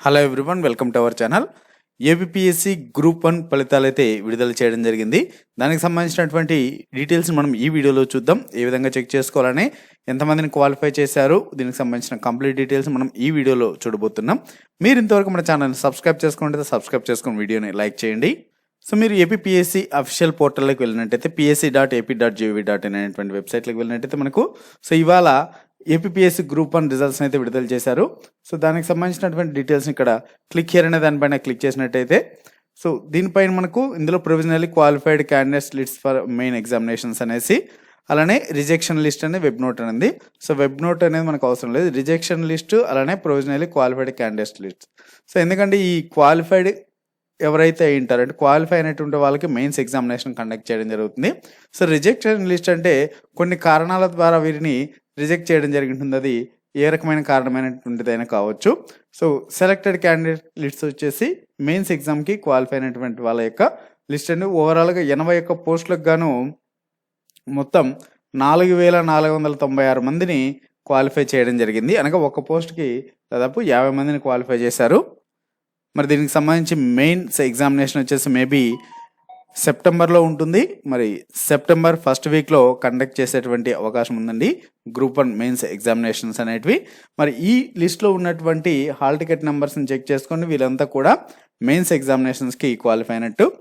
Hello everyone welcome to our channel APPSC group one ఫలితాలు అయితే విడుదల చేయడం జరిగింది. దానికి సంబంధించినటువంటి డీటెయిల్స్ మనం ఈ వీడియోలో చూద్దాం. ఏ విధంగా చెక్ చేసుకోవాలని ఎంతమందిని క్వాలిఫై చేశారు దీనికి సంబంధించిన కంప్లీట్ డీటెయిల్స్ మనం ఈ వీడియోలో చూడబోతున్నాం. మీరు ఇంతవరకు మన ఛానల్ని సబ్స్క్రైబ్ చేసుకుంటే సబ్స్క్రైబ్ చేసుకుని వీడియోని లైక్ చేయండి. సో మీరు ఏపీఎస్సి అఫీషియల్ పోర్టల్లోకి వెళ్ళినట్టయితే PSC dot AP dot GV dot in అనేటువంటి వెబ్సైట్లోకి వెళ్ళినట్టయితే మనకు సో ఇవాళ ఏపీఎస్సి గ్రూప్ వన్ రిజల్ట్స్ అయితే విడుదల చేశారు. సో దానికి సంబంధించినటువంటి డీటెయిల్స్ ఇక్కడ క్లిక్ హియర్ అనే దానిపైన క్లిక్ చేసినట్టయితే సో దీనిపైన మనకు ఇందులో provisionally qualified candidates list for main examinations అనేసి అలానే రిజెక్షన్ లిస్ట్ అనేది వెబ్ నోట్ అనేది. సో వెబ్ నోట్ అనేది మనకు అవసరం లేదు. రిజెక్షన్ లిస్ట్ అలానే provisionally qualified candidates list so ఎందుకంటే ఈ క్వాలిఫైడ్ ఎవరైతే అయి ఉంటారో అంటే క్వాలిఫై అయినటువంటి వాళ్ళకి మెయిన్స్ ఎగ్జామినేషన్ కండక్ట్ చేయడం జరుగుతుంది. సో రిజెక్షన్ లిస్ట్ అంటే కొన్ని కారణాల ద్వారా వీరిని రిజెక్ట్ చేయడం జరుగుతుంది అది ఏ రకమైన కారణమైనటువంటిదైనా కావచ్చు. సో సెలెక్టెడ్ క్యాండిడేట్ లిస్ట్ వచ్చేసి మెయిన్స్ ఎగ్జామ్కి క్వాలిఫై అయినటువంటి వాళ్ళ యొక్క లిస్ట్ అండి. ఓవరాల్గా ఎనభై ఒక్క పోస్టులకు గాను మొత్తం నాలుగు వేల నాలుగు వందల తొంభై ఆరు మందిని క్వాలిఫై చేయడం జరిగింది. అనగా ఒక పోస్ట్కి దాదాపు యాభై మందిని క్వాలిఫై చేశారు. మరి దీనికి సంబంధించి మెయిన్స్ ఎగ్జామినేషన్ వచ్చేసి మేబీ సెప్టెంబర్లో ఉంటుంది. మరి సెప్టెంబర్ ఫస్ట్ వీక్లో కండక్ట్ చేసేటువంటి అవకాశం ఉందండి. గ్రూప్ వన్ మెయిన్స్ ఎగ్జామినేషన్స్ అనేటివి. మరి ఈ లిస్ట్లో ఉన్నటువంటి హాల్ టికెట్ నెంబర్స్ని చెక్ చేసుకొని వీళ్ళంతా కూడా మెయిన్స్ ఎగ్జామినేషన్స్కి క్వాలిఫై అయినట్టు.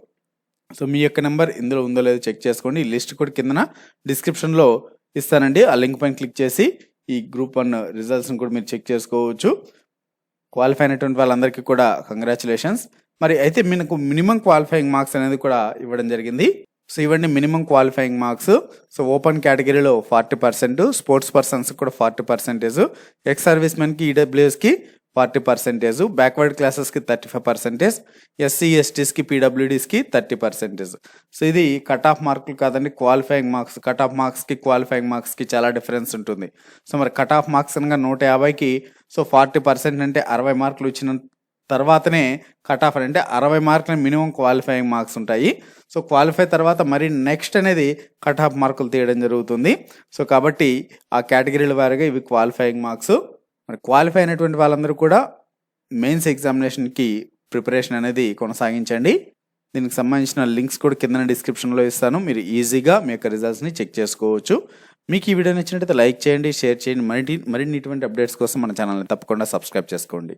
సో మీ యొక్క నెంబర్ ఇందులో ఉందో లేదో చెక్ చేసుకోండి. ఈ లిస్ట్ కూడా కిందన డిస్క్రిప్షన్లో ఇస్తానండి. ఆ లింక్ పైన క్లిక్ చేసి ఈ గ్రూప్ వన్ రిజల్ట్స్ని కూడా మీరు చెక్ చేసుకోవచ్చు. క్వాలిఫై అయినటువంటి వాళ్ళందరికీ కూడా కంగ్రాచులేషన్స్. మరి అయితే మీకు మినిమం క్వాలిఫైయింగ్ మార్క్స్ అనేది కూడా ఇవ్వడం జరిగింది. సో ఇవ్వండి minimum qualifying marks. So open కేటగిరీలో ఫార్టీ పర్సెంట్ స్పోర్ట్స్ పర్సన్స్ కూడా ఫార్టీ పర్సెంటేజ్ ఎక్స్ సర్వీస్ మెన్కి ఈడబ్ల్యూఎస్కి ఫార్టీ పర్సెంటేజ్ బ్యాక్వర్డ్ క్లాసెస్కి థర్టీ ఫైవ్ పర్సెంటేజ్ ఎస్సీ ఎస్టీస్కి పీడబ్ల్యూడీస్కి థర్టీ పర్సెంటేజ్. సో ఇది కట్ ఆఫ్ మార్కులు కాదండి క్వాలిఫైయింగ్ మార్క్స్ కట్ ఆఫ్ మార్క్స్కి క్వాలిఫైయింగ్ మార్క్స్కి చాలా డిఫరెన్స్ ఉంటుంది. సో మరి కట్ ఆఫ్ మార్క్స్ అనగా నూట యాభైకి సో ఫార్టీ పర్సెంట్ అంటే అరవై మార్కులు ఇచ్చిన తర్వాతనే కట్ ఆఫ్ అంటే అరవై మార్కుల మినిమం క్వాలిఫైయింగ్ మార్క్స్ ఉంటాయి. సో క్వాలిఫై తర్వాత మరి నెక్స్ట్ అనేది కట్ ఆఫ్ మార్కులు తీయడం జరుగుతుంది. సో కాబట్టి ఆ కేటగిరీల వారిగా ఇవి క్వాలిఫైయింగ్ మార్క్స్ మరి క్వాలిఫై అయినటువంటి వాళ్ళందరూ కూడా మెయిన్స్ ఎగ్జామినేషన్కి ప్రిపరేషన్ అనేది కొనసాగించండి. దీనికి సంబంధించిన లింక్స్ కూడా కింద డిస్క్రిప్షన్లో ఇస్తాను. మీరు ఈజీగా మీ యొక్క రిజల్ట్స్ని చెక్ చేసుకోవచ్చు. మీకు ఈ వీడియో నచ్చినట్టయితే లైక్ చేయండి షేర్ చేయండి. మరిన్ని మరిన్ని ఇటువంటి అప్డేట్స్ కోసం మన ఛానల్ని తప్పకుండా సబ్స్క్రైబ్ చేసుకోండి.